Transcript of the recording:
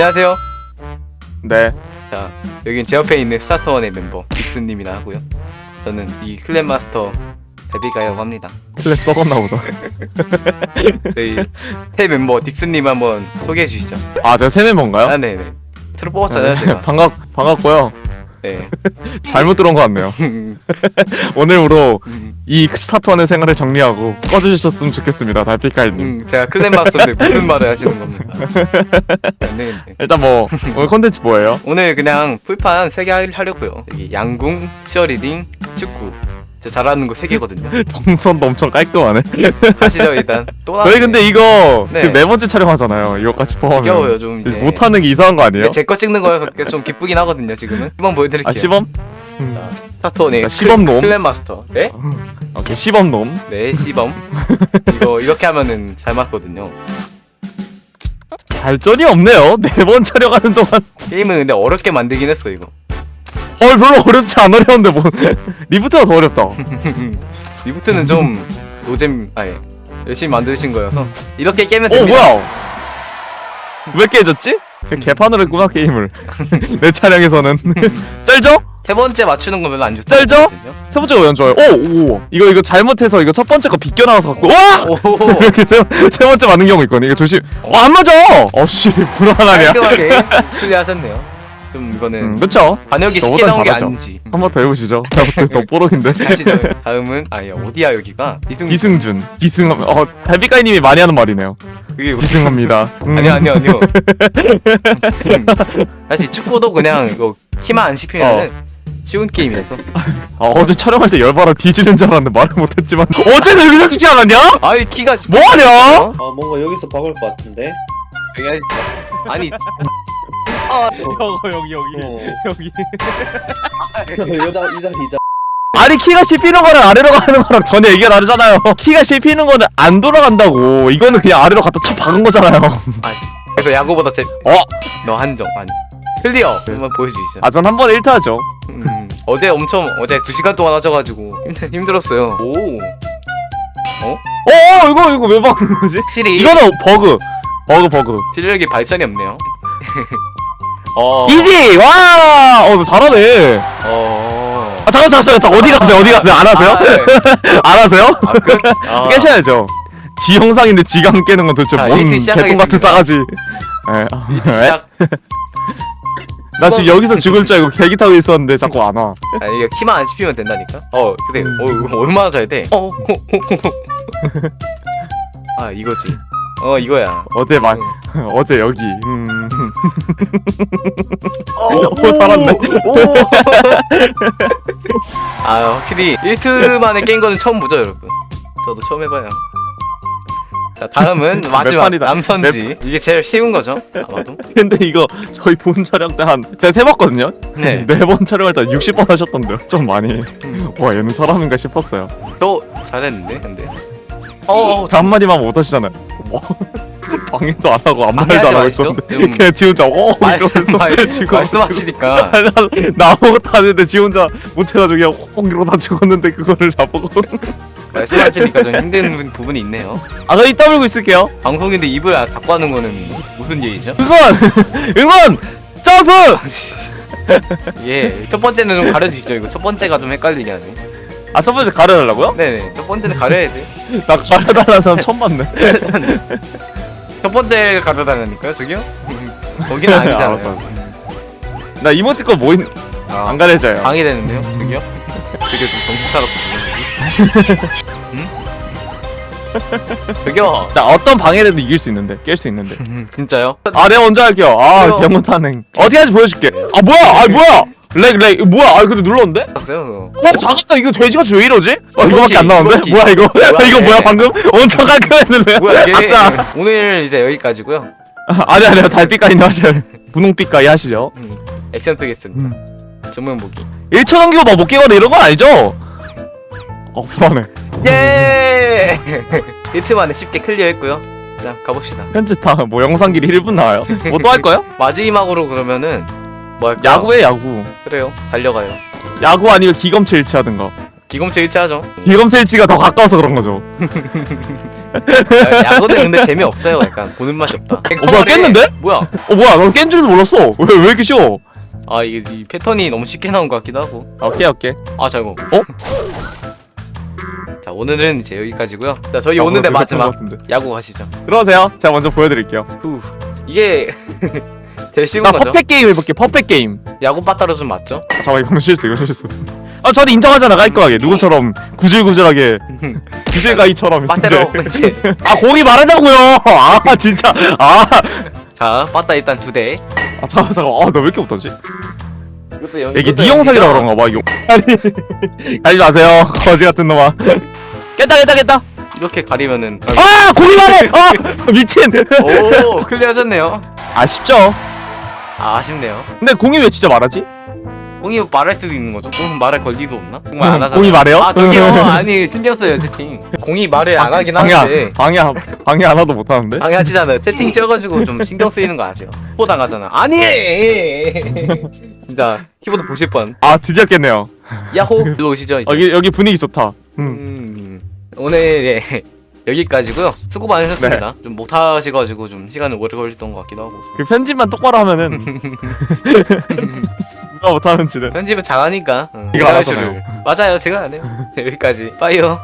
안녕하세요. 네. 자, 여긴 제 옆에 있는 스타터원의 멤버 빅스님이나 하고요. 저는 이 클랜 마스터 데비가이라고 합니다. 클랩 썩었나 보다. 저희 새 멤버 딕스님 한번 소개해 주시죠. 아, 제가 세멤 뭔가요? 아, 네네. 새로 뽑았잖아요, 제가. 반갑, 반갑고요. 네. 잘못 들어온 것 같네요. 오늘부로 이 스타트원의 생활을 정리하고 꺼주셨으면 좋겠습니다. 달빛가이님. 음, 제가 클랜 마스터인데 무슨 말을 하시는 겁니까? 네, 네. 일단 뭐, 오늘 컨텐츠 뭐예요? 오늘 그냥 풀판 3개 하려고요. 여기 양궁, 치어리딩, 축구. 저 잘하는 거 3개거든요. 동선도 엄청 깔끔하네. 가시죠, 일단. 또 저희. 근데 이거 네. 지금 네 번째 촬영하잖아요. 이거까지 포함하면. 지겨워요, 좀 이제. 못하는 게 이상한 거 아니에요? 제거 찍는 거여서 좀 기쁘긴 하거든요, 지금은. 한번 보여드릴게요. 아, 시범? 사토네. 자, 시범 놈. 클랜 마스터. 네? 오케이, 시범 놈. 네, 시범. 이거 이렇게 하면은 잘 맞거든요. 발전이 없네요. 네 번 촬영하는 동안. 게임은 근데 어렵게 만들긴 했어, 이거. 어, 별로 어렵지 않 어려운데 뭐. 리부트가 더 어렵다. 리부트는 좀 노잼, 아예 열심히 만드신 거여서 이렇게 깨면 어 됩니다. 뭐야? 왜 깨졌지? 그냥 개판으로 했구나 게임을 내 차량에서는 짤죠? 세 번째 맞추는 거 별로 안 좋죠. 짤죠? 세 번째가 왜 안 좋아요? 오! 오! 이거 이거 잘못해서 이거 첫 번째 거 비껴 나와서 갖고 와! 오, 이렇게 세, 세 번째 맞는 경우 있거든 이거 조심 어, 안 맞아! 어씨 불안하냐 깔끔하게 클리어하셨네요. 좀 이거는 음, 그쵸? 반역이 쉽게 나온 게 잘하죠. 아닌지. 한번 더 해보시죠 너 뽀록인데. 다음은 아예 어디야 여기가? 이승. 기승준 기승 어 달빛가이님이 많이 하는 말이네요 그게 무슨? 기승합니다 음. 아니요 아니요 아니요. 사실 축구도 그냥 이거 키만 안 씹히면은 쉬운 게임이라서. 아, 어제 촬영할 때 열받아 뒤지는 줄 알았는데 말을 못했지만 어제도 여기서 죽지 않았냐? 아니 키가 씹. 뭐하냐? 어? 아 뭔가 여기서 박을 것 같은데 아니 여기 여기 여기 어. 여기 여자 이 자리 이 자리 아니 키가 씹히는 거랑 아래로 가는 거랑 전혀 얘기가 다르잖아요 키가 씹히는 거는 안 돌아간다고 이거는 그냥 아래로 갖다 쳐 박은 거잖아요 아 그래서 야구보다 제. 어? 너 한정 아니. 클리어 한번 보여주시죠. 아 전 한 번에 1타죠 음, 어제 엄청 어제 2 시간 동안 하셔가지고 힘들, 힘들었어요. 오. 어 이거 이거 왜 박은 거지? 확실히 이거는 버그 버그 버그 실력이 발전이 없네요. 어. 이지 와! 어너 잘하네 어. 아 잠깐 잠깐 잠깐 어디 가세요 어디 가세요 안 하세요? 아, 네. 안 하세요? 아, 끝? 아. 깨셔야죠 지 영상인데 지가 안 깨는 건 도대체 자, 뭔 일찍 개똥 같은. 싸가지 에, 시작. 나 지금 여기서 죽을 줄 알고 대기 타고 있었는데 자꾸 안 와. 아 이게 키만 안 씹히면 된다니까. 어 근데 음. 어 이거 얼마나 잘 돼? 어. 아 이거지. 어 이거야. 어제 말 응. 어제 여기. 음. 어, 오, 살았네. 오. 아 확실히 1트 만에 깬 거는 처음 보죠 여러분. 저도 처음 해봐요. 자 다음은 마지막 판이다. 남선지. 이게 제일 쉬운 거죠 아마도. 근데 이거 저희 본 촬영 때 한 제가 해봤거든요. 네. 네 번 촬영할 때 60번 하셨던데요. 좀 많이. 음. 와 얘는 사람인가 싶었어요. 또 잘했는데 근데. 어. 어 저 한마디만 못 하시잖아요. 와. 방해도 안 하고 아무 말도 안 방해하지 하고. 있었는데 좀 그냥 지 혼자 어 말씀 이러면서 지금 말씀하시니까. 나 아무것도 안 했는데 지 혼자 못해가지고 그냥 어 이러다 죽었는데 그거를 나보고 말씀하시니까 좀 힘든 부분이 있네요. 아 그럼 이따 물고 있을게요 방송인데 입을 아- 닫고 하는 거는 무슨 얘기죠? 응원! 응원! 점프! 예, 첫 번째는 좀 가려주시죠. 이거 첫 번째가 좀 헷갈리게 하네. 아 첫 번째 가려달라고요? 네네, 첫 번째는 가려야 돼. 나 가려달라는 사람 처음 봤네 첫 번째 가려달라니까요, 저기요? 거기는 아니잖아요. 나 이모티콘 뭐 있... 아, 안 가려져요 방해되는데요, 저기요? 저기요, 좀 정신 차렸거든요. 응? 저기요. 나 어떤 방해라도 이길 수 있는데 깰 수 있는데 음, 진짜요? 아 내가 먼저 할게요 아 그래요. 개못하네 어떻게 하는지 보여줄게 아 뭐야 아 뭐야 렉 렉 이거 뭐야 아 근데 눌렀는데? 봤어요? 어 잠깐 이거 돼지같이 왜 이러지? 어 이거밖에 안 나오는데? 뭐야 이거 이거 뭐야 이게. 방금? 엄청 깔끔했는데 뭐야, 이게. 아싸 오늘 이제 여기까지고요 아, 아니 아니요 달빛가이 하셔요 분홍빛가이 하시죠 음, 액션 쓰겠습니다. 음. 전문 무기. 1초 넘기고 막못 깨거나 이런 건 아니죠? 어 불안해 예! 히트 만에 쉽게 클리어했고요. 자, 가봅시다. 현재 다뭐 영상 길이 1분 나와요? 뭐 또 할 거요? 마지막으로 그러면은 뭐 할까요? 야구해 야구 그래요. 달려가요. 야구 아니면 기검체 일치하든가 기검체 일치하죠. 비검sel치가 더 가까워서 그런 거죠 야, 야구는 근데 재미없어요. 약간 보는 맛이 없다. 어 뭐야 깼는데? 뭐야? 어 뭐야 난깬 줄도 몰랐어 왜 왜 이렇게 쉬워 아 이게 이 패턴이 너무 쉽게 나온 것 같기도 하고. 오케이 오케이 아 자 이거. 어? 자 오늘은 이제 여기까지고요. 자 저희 아, 오늘의 마지막. 야구 가시죠. 들어오세요 제가 먼저 보여드릴게요 후 이게 되게 쉬운 나 거죠? 퍼펙 게임 해볼게 퍼펙 게임. 야구 빠따로 좀 맞죠? 아, 잠깐 이거는 실수 이거 실수. 아 저는 인정하잖아 깔끔하게. 누구처럼 구질구질하게. 구질가이처럼 빠따로 이제. 이제 아 공이 말하자고요! 아 진짜. 아, 자 빠따 일단 두 대. 아 잠깐 잠깐 아나 왜 이렇게 못하지? 이것도 영- 이게 이것도 네 영상이라 영상이죠? 그런가 봐 이거. 아니 가지 마세요 거지 같은 놈아. 깼다 깼다 깼다. 이렇게 가리면은 아 공이 말해! 아 미친. 오 클리어하셨네요. 아쉽죠 아 아쉽네요. 근데 공이 왜 진짜 말하지 공이 말할 수도 있는 거죠. 공은 말할 권리도 없나? 정말 안 하잖아. 공이 말해요? 아 저기요. 아니 신경 써요 채팅. 공이 말을 안 하긴 방해 하는데. 방해 방해 하나도 못 하는데 방해하시잖아요. 채팅 찍어가지고 좀 신경 쓰이는 거 아세요? 뽀 당하잖아. 아니. 진짜 키보드 보실 뻔. 아 드디어 깼네요 야호. 일로 오시죠. 이제. 여기 여기 분위기 좋다 음 음. 오늘 예, 여기까지고요. 수고 많으셨습니다. 네. 좀 못하셔가지고 좀 시간이 오래 걸렸던 것 같기도 하고. 그 편집만 똑바로 하면은 누가 못하는 지는 편집은 잘하니까. 응, 이거 안. 하잖아요. 맞아요. 제가 안 해요. 네, 여기까지. 빠이요.